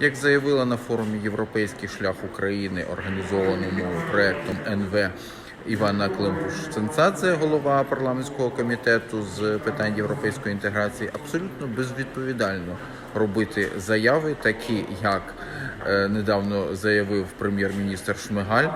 Як заявила на форумі Європейський шлях України, організованому проектом НВ Івана Климпуш-Ценцадзе, голова парламентського комітету з питань європейської інтеграції, абсолютно безвідповідально робити заяви, такі як недавно заявив прем'єр-міністр Шмигаль,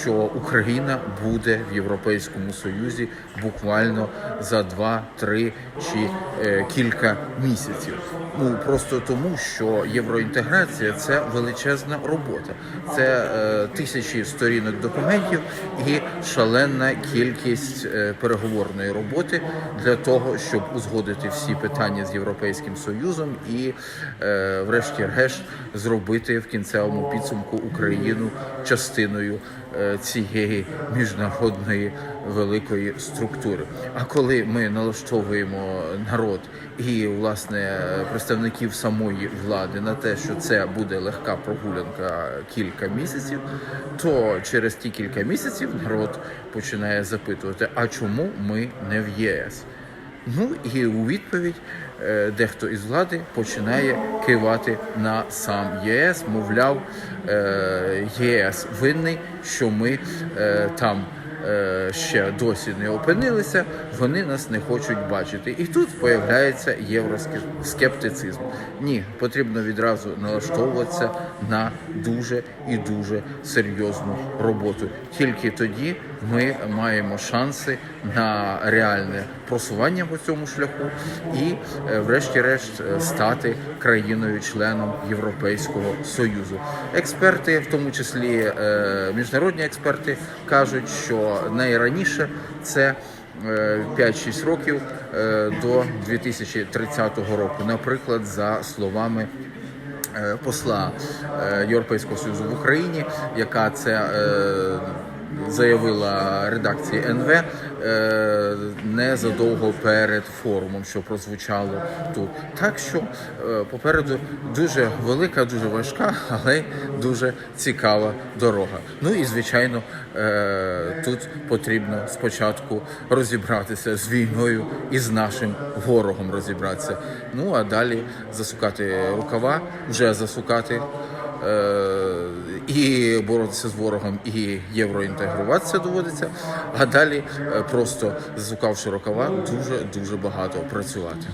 що Україна буде в Європейському Союзі буквально за 2, 3 чи е, кілька місяців. Ну просто тому, що євроінтеграція це величезна робота, це е, тисячі сторінок документів і шалена кількість е, переговорної роботи для того, щоб узгодити всі питання з європейським союзом і, е, врешті-решт, зробити кінцевому підсумку Україну частиною е, цієї міжнародної великої структури. А коли ми налаштовуємо народ і власне представників самої влади на те, що це буде легка прогулянка кілька місяців, то через ті кілька місяців народ починає запитувати: а чому ми не в ЄС? Ну і у відповідь е, дехто із влади починає кивати на сам ЄС, мовляв, е, єС винний, що ми е, там ще досі не опинилися, вони нас не хочуть бачити. І тут появляється євроскептицизм. Ні, потрібно відразу налаштовуватися на дуже і дуже серйозну роботу. Тільки тоді ми маємо шанси на реальне просування по цьому шляху і, е, врешті-решт, е, стати країною-членом Європейського союзу. Експерти, в тому числі е, міжнародні експерти, кажуть, що найраніше це. е, 5-6 років е, до 2030 року, наприклад, за словами е, посла е, Європейського союзу в Україні, яка це е, заявила редакції НВ е, незадовго перед форумом, що прозвучало тут. Так що е, попереду дуже велика, дуже важка, але дуже цікава дорога. Ну і звичайно, е, тут потрібно спочатку розібратися з війною і з нашим ворогом розібратися. Ну а далі засукати рукава, вже засукати. І боротися з ворогом, і євроінтегруватися доводиться. А далі е, просто засукавши рукава, дуже дуже багато працювати.